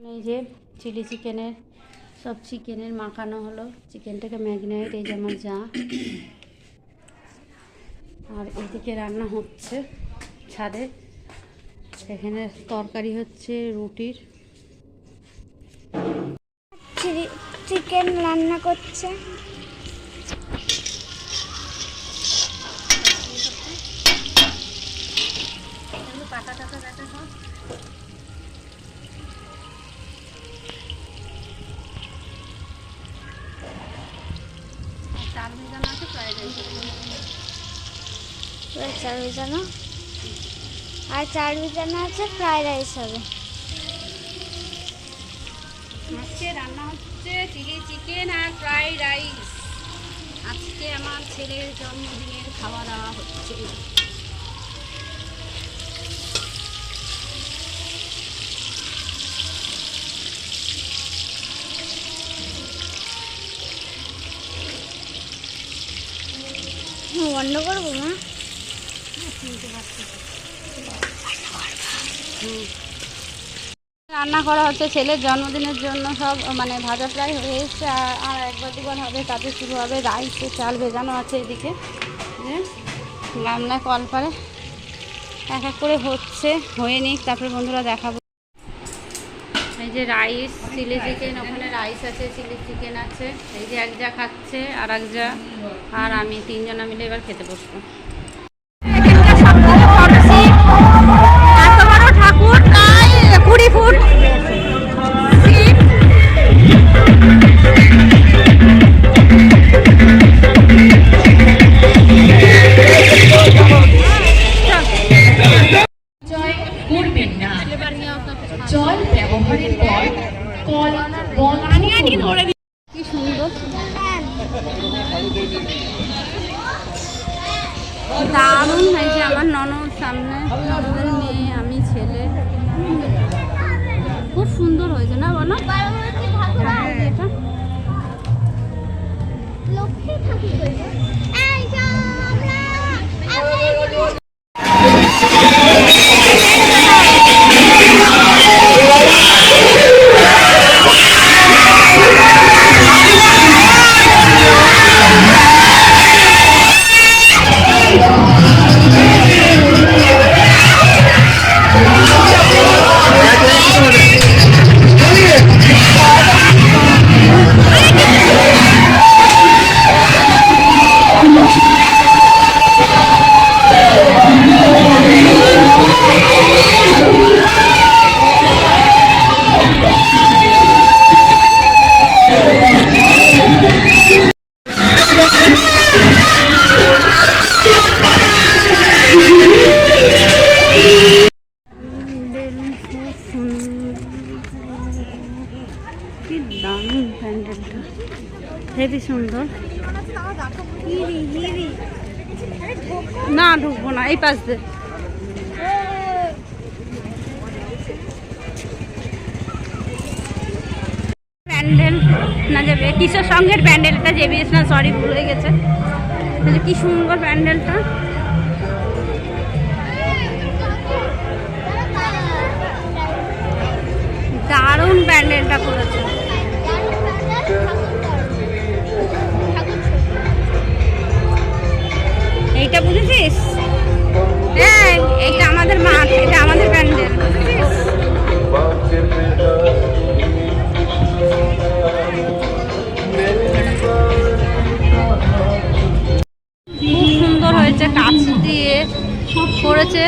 এই যে চিলি চিকেনের সব চিকেনের মাখানো হলো। চিকেনটাকে ম্যাগনেট এই যে আমার যা। আর এদিকে রান্না হচ্ছে ছাদে। এখানে তরকারি হচ্ছে রুটির। চিকেন রান্না করছে। পাতা টাতা সব এবার চার ভিজানো। আর চার ভিজানো আছে ফ্রাইড রাইস হবে। আজকে রান্না হচ্ছে চিলি চিকেন আর ফ্রাইড রাইস। আজকে আমার ছেলের জন্মদিনের খাওয়া দাওয়া হচ্ছে। বন্ধ করব মা রান্না করা হচ্ছে ছেলের জন্মদিনের জন্য সব মানে ভাজা ফ্রাই হয়ে এসছে, আর একবার দুবার হবে, তাতে শুরু হবে রাইসে চাল ভেজানো আছে এদিকে। গামলা কল পারে এক এক করে হচ্ছে, হয়ে নিক, তারপরে বন্ধুরা দেখাবো। এই যে রাইস, চিলি চিকেন, ওখানে রাইস আছে, চিলি চিকেন আছে, এই যে এক যা খাচ্ছে আর এক যা, আর আমি তিনজনা মিলে এবার খেতে বসবো। কি সুন্দর। দারুণ হয়েছে আমার ননদ সামনে ননদের মেয়ে আমি ছেলে। খুব সুন্দর হয়েছে না বলো? হ্যাঁ, এটা। লক্ষ্মী ঠাকুর কি দারুণ প্যান্ডেলটা। হেবি সুন্দর। না, ঢুকবো না, এই পাশ দিয়ে। প্যান্ডেল, না যাবে। কিসের সঙ্গের প্যান্ডেলটা জেবিএস না সরি ভুলে গেছে। কি সুন্দর প্যান্ডেলটা। এইটা বুঝেছিস? এই, এইটা আমাদের মাঠ এটা আমাদের প্যান্ডেল খুব সুন্দর হয়েছে দিয়ে করেছে।